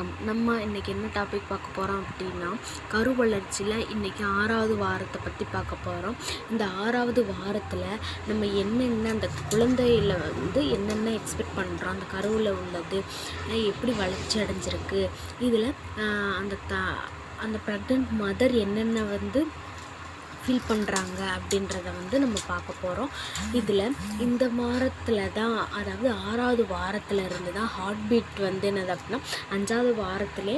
வணக்கம். நம்ம இன்றைக்கி என்ன டாபிக் பார்க்க போகிறோம் அப்படின்னா கரு வளர்ச்சியில் இன்றைக்கி ஆறாவது வாரத்தை பற்றி பார்க்க போகிறோம் இந்த ஆறாவது வாரத்தில் நம்ம என்னென்ன அந்த குழந்தையில் வந்து என்னென்ன எக்ஸ்பெக்ட் பண்ணுறோம் அந்த கருவில் உள்ளது எப்படி வளர்ச்சி அடைஞ்சிருக்கு? இதில் அந்த த அந்த ப்ரெக்னென்ட் மதர் என்னென்ன வந்து ஃபீல் பண்ணுறாங்க அப்படின்றத வந்து நம்ம பார்க்க போகிறோம் இதில் இந்த வாரத்தில் தான் அதாவது ஆறாவது வாரத்தில் இருந்து தான் ஹார்ட் பீட் வந்து என்னது அப்படின்னா அஞ்சாவது வாரத்திலே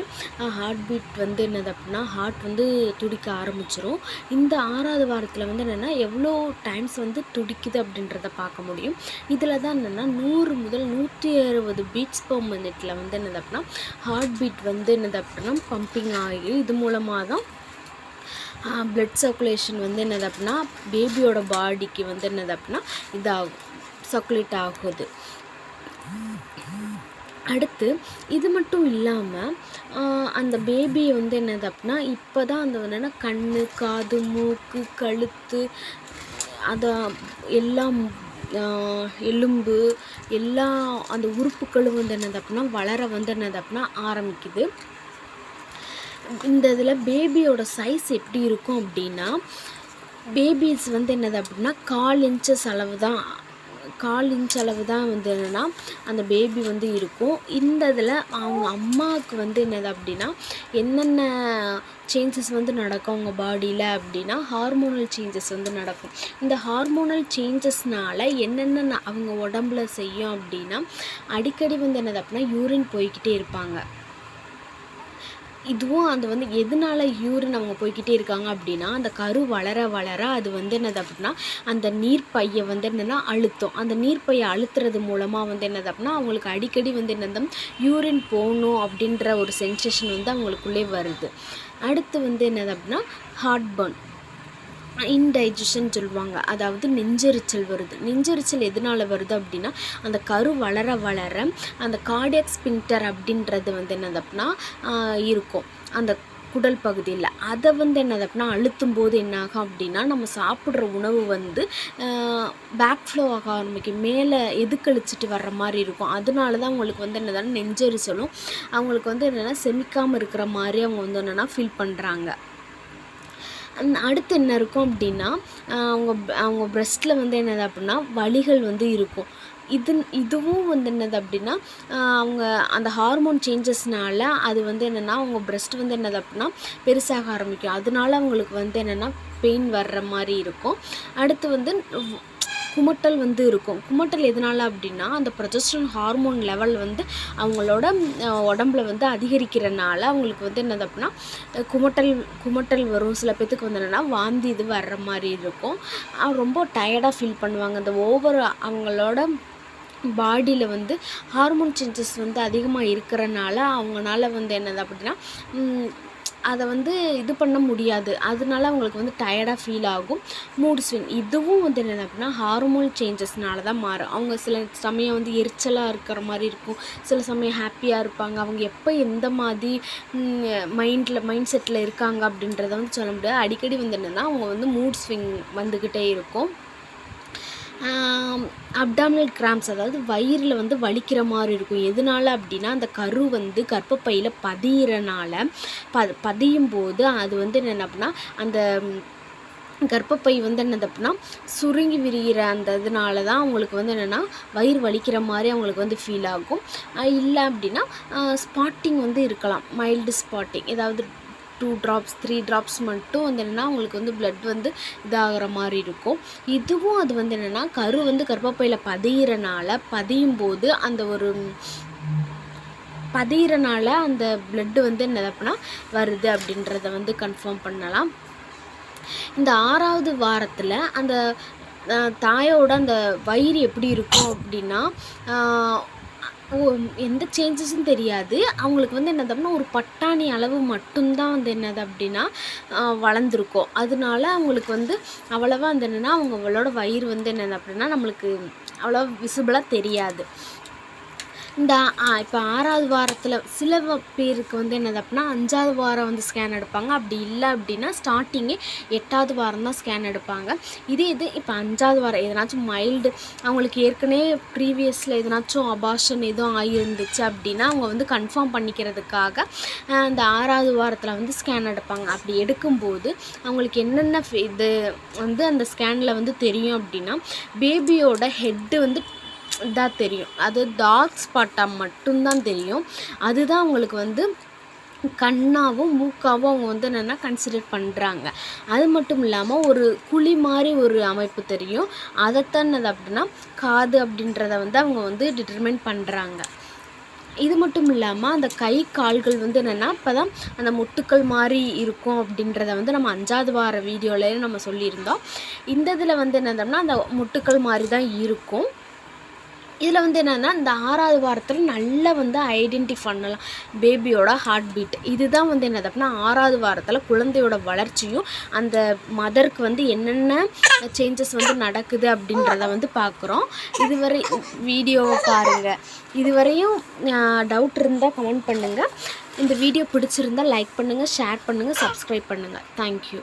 ஹார்ட் பீட் வந்து என்னது அப்படின்னா ஹார்ட் வந்து துடிக்க ஆரம்பிச்சிரும். இந்த ஆறாவது வாரத்தில் வந்து என்னென்னா எவ்வளோ டைம்ஸ் வந்து துடிக்குது அப்படின்றத பார்க்க முடியும். இதில் தான் என்னென்னா நூறு முதல் நூற்றி அறுபது பீட்ஸ் per மினிட்ல வந்து என்னது அப்படின்னா ஹார்ட் பீட் வந்து என்னது அப்படின்னா பம்பிங் ஆகி இது மூலமாக தான் பிளட் சர்க்குலேஷன் வந்து என்னது அப்படின்னா பேபியோட பாடிக்கு வந்து என்னது அப்படின்னா இதாகும் சர்க்குலேட் ஆகுது. அடுத்து இது மட்டும் இல்லாமல் அந்த பேபி வந்து என்னது அப்படின்னா இப்போ தான் அந்த என்னென்னா கண் காது மூக்கு கழுத்து அதை எல்லாம் எலும்பு எல்லா அந்த உறுப்புகளும் வந்து என்னது அப்படின்னா வளர வந்து என்னது அப்படின்னா ஆரம்பிக்குது. இந்த இதில் பேபியோட சைஸ் எப்படி இருக்கும் அப்படின்னா பேபிஸ் வந்து என்னது அப்படின்னா கால் இன்ச்சஸ் அளவு தான் கால் இன்ச் அளவு தான் வந்து என்னென்னா அந்த பேபி வந்து இருக்கும். இந்த இதில் அவங்க அம்மாவுக்கு வந்து என்னது அப்படின்னா என்னென்ன சேஞ்சஸ் வந்து நடக்கும் அவங்க பாடியில் அப்படின்னா ஹார்மோனல் சேஞ்சஸ் வந்து நடக்கும். இந்த ஹார்மோனல் சேஞ்சஸ்னால் என்னென்ன அவங்க உடம்புல செய்யும் அப்படின்னா அடிக்கடி வந்து என்னது அப்படின்னா யூரின் போய்க்கிட்டே இருப்பாங்க. இதுவும் அது வந்து எதனால யூரின் அவங்க போய்க்கிட்டே இருக்காங்க அப்படின்னா அந்த கரு வளர வளர அது வந்து என்னது அப்படின்னா அந்த நீர்ப்பையை வந்து என்னென்னா அழுத்தம். அந்த நீர்ப்பையை அழுத்துறது மூலமாக வந்து என்னது அப்படின்னா அவங்களுக்கு அடிக்கடி வந்து என்னது யூரின் போகணும் அப்படின்ற ஒரு சென்சேஷன் வந்து அவங்களுக்குள்ளே வருது. அடுத்து வந்து என்னது அப்படின்னா ஹார்ட் பர்ன் இன்டைஜஷன் சொல்லுவாங்க. அதாவது நெஞ்செரிச்சல் வருது. நெஞ்செரிச்சல் எதனால வருது அப்படின்னா அந்த கரு வளர வளர அந்த கார்டியக் ஸ்பின்டர் அப்படின்றது வந்து என்னது அப்படின்னா இருக்கும். அந்த குடல் பகுதியில். அதை வந்து என்னது அப்படின்னா அழுத்தும் போது என்னாகும் அப்படின்னா நம்ம சாப்பிட்ற உணவு வந்து பேக் ஃப்ளோ ஆக ஆரம்பிக்கும். மேலே எதுக்கழிச்சிட்டு வர்ற மாதிரி இருக்கும். அதனால தான் அவங்களுக்கு வந்து என்னதான் நெஞ்செரிச்சலும் அவங்களுக்கு வந்து என்னென்னா செமிக்காமல் இருக்கிற மாதிரி அவங்க வந்து என்னென்னா ஃபீல் பண்ணுறாங்க அடுத்து என்ன இருக்கும் அப்படின்னா அவங்க அவங்க ப்ரெஸ்ட்டில் வந்து என்னது அப்படின்னா வலிகள் வந்து இருக்கும். இது இதுவும் வந்து என்னது அப்படின்னா அவங்க அந்த ஹார்மோன் சேஞ்சஸ்னால அது வந்து என்னென்னா அவங்க ப்ரெஸ்ட் வந்து என்னது அப்படின்னா பெருசாக ஆரம்பிக்கும். அதனால அவங்களுக்கு வந்து என்னென்னா பெயின் வர்ற மாதிரி இருக்கும். அடுத்து வந்து குமட்டல் வந்து இருக்கும். குமட்டல் எதனால் அப்படின்னா அந்த ப்ரொஜஸ்ட்ரன் ஹார்மோன் லெவல் வந்து அவங்களோட உடம்புல வந்து அதிகரிக்கிறனால அவங்களுக்கு வந்து என்னது அப்படின்னா குமட்டல் குமட்டல் வரும். சில பேத்துக்கு வந்து என்னென்னா வாந்தி இது வர்ற மாதிரி இருக்கும். ரொம்ப டயர்டாக ஃபீல் பண்ணுவாங்க. அந்த ஓவர் அவங்களோட பாடியில் வந்து ஹார்மோன் சேஞ்சஸ் வந்து அதிகமாக இருக்கிறனால அவங்கனால வந்து என்னது அப்படின்னா அதை வந்து இது பண்ண முடியாது. அதனால அவங்களுக்கு வந்து டயர்டாக ஃபீல் ஆகும். மூட் ஸ்விங் இதுவும் வந்து என்ன அப்படின்னா ஹார்மோன் சேஞ்சஸ்னால தான் மாறும். அவங்க சில சமயம் வந்து எரிச்சலாக இருக்கிற மாதிரி இருக்கும். சில சமயம் ஹாப்பியாக இருப்பாங்க. அவங்க எப்போ எந்த மாதிரி மைண்டில் மைண்ட் செட்டில் இருக்காங்க அப்படின்றத வந்து சொல்ல முடியாது. அடிக்கடி வந்து என்னென்னா அவங்க வந்து மூட் ஸ்விங் வந்துக்கிட்டே இருக்கும். அப்டாமினல் கிராம்ஸ் அதாவது வயிறில் வந்து வலிக்கிற மாதிரி இருக்கும். எதனால அப்படின்னா அந்த கரு வந்து கர்ப்பப்பையில் பதியிறனால ப பதியும் போது அது வந்து என்ன அப்படின்னா அந்த கர்ப்பப்பை வந்து என்னது அப்படின்னா சுருங்கி விரிகிற அந்த இதனால தான் அவங்களுக்கு வந்து என்னென்னா வயிறு வலிக்கிற மாதிரி அவங்களுக்கு வந்து ஃபீல் ஆகும். இல்லை அப்படின்னா ஸ்பாட்டிங் வந்து இருக்கலாம். மைல்டு ஸ்பாட்டிங் ஏதாவது டூ ட்ராப்ஸ் த்ரீ ட்ராப்ஸ் மட்டும் வந்து என்னென்னா அவங்களுக்கு வந்து ப்ளட் வந்து இதாகிற மாதிரி இருக்கும். இதுவும் அது வந்து என்னென்னா கரு வந்து கர்ப்பப்பையில் பதியிறனால பதியும் போது அந்த ஒரு பதியிறனால அந்த பிளட்டு வந்து என்ன அப்படின்னா வருது அப்படின்றத வந்து கன்ஃபார்ம் பண்ணலாம். இந்த ஆறாவது வாரத்தில் அந்த தாயோட அந்த வயிறு எப்படி இருக்கும் அப்படின்னா எந்த சேஞ்சஸும் தெரியாது. அவங்களுக்கு வந்து என்னது அப்படின்னா ஒரு பட்டாணி அளவு மட்டும்தான் வந்து என்னது அப்படின்னா வளர்ந்துருக்கும். அதனால அவங்களுக்கு வந்து அவ்வளோவா அந்த என்னென்னா அவங்களோட வயிறு வந்து என்னது அப்படின்னா நம்மளுக்கு அவ்வளோ விசிபிளாக தெரியாது. இந்த இப்போ ஆறாவது வாரத்தில் சில பேருக்கு வந்து என்னது அப்படின்னா அஞ்சாவது வாரம் வந்து ஸ்கேன் எடுப்பாங்க. அப்படி இல்லை அப்படின்னா ஸ்டார்டிங்கே எட்டாவது வாரம் தான் ஸ்கேன் எடுப்பாங்க. இதே இது இப்போ அஞ்சாவது வாரம் எதனாச்சும் மைல்டு அவங்களுக்கு ஏற்கனவே ப்ரீவியஸில் எதனாச்சும் அபாஷன் எதுவும் ஆகியிருந்துச்சு அப்படின்னா அவங்க வந்து கன்ஃபார்ம் பண்ணிக்கிறதுக்காக அந்த ஆறாவது வாரத்தில் வந்து ஸ்கேன் எடுப்பாங்க. அப்படி எடுக்கும்போது அவங்களுக்கு என்னென்ன இது வந்து அந்த ஸ்கேனில் வந்து தெரியும் அப்படின்னா பேபியோட ஹெட்டு வந்து இதாக தெரியும். அது டார்க் ஸ்பாட்டாக மட்டும்தான் தெரியும். அதுதான் அவங்களுக்கு வந்து கண்ணாவும் மூக்காவும் அவங்க வந்து என்னென்னா கன்சிடர் பண்ணுறாங்க அது மட்டும் இல்லாமல் ஒரு குழி மாதிரி ஒரு அமைப்பு தெரியும். அதைத்தான் அப்படின்னா காது அப்படின்றத வந்து அவங்க வந்து டிட்டர்மைன் பண்ணுறாங்க இது மட்டும் இல்லாமல் அந்த கை கால்கள் வந்து என்னென்னா இப்போ தான் அந்த முட்டுக்கள் மாதிரி இருக்கும் அப்படின்றத வந்து நம்ம அஞ்சாவது வார வீடியோலேயே நம்ம சொல்லியிருந்தோம். இந்த இதில் வந்து என்னதுன்னா அந்த முட்டுக்கள் மாதிரி தான் இருக்கும். இதில் வந்து என்னென்னா இந்த ஆறாவது வாரத்தில் நல்லா வந்து ஐடென்டி பண்ணலாம். பேபியோட ஹார்ட் பீட் இதுதான் வந்து என்னது அப்படின்னா ஆறாவது வாரத்தில் குழந்தையோட வளர்ச்சியும் அந்த மதருக்கு வந்து என்னென்ன சேஞ்சஸ் வந்து நடக்குது அப்படின்றத வந்து பார்க்குறோம். இதுவரை வீடியோவை பாருங்கள் இதுவரையும் டவுட் இருந்தால் கமெண்ட் பண்ணுங்கள் இந்த வீடியோ பிடிச்சிருந்தா லைக் பண்ணுங்கள் ஷேர் பண்ணுங்கள் சப்ஸ்கிரைப் பண்ணுங்கள் தேங்க்யூ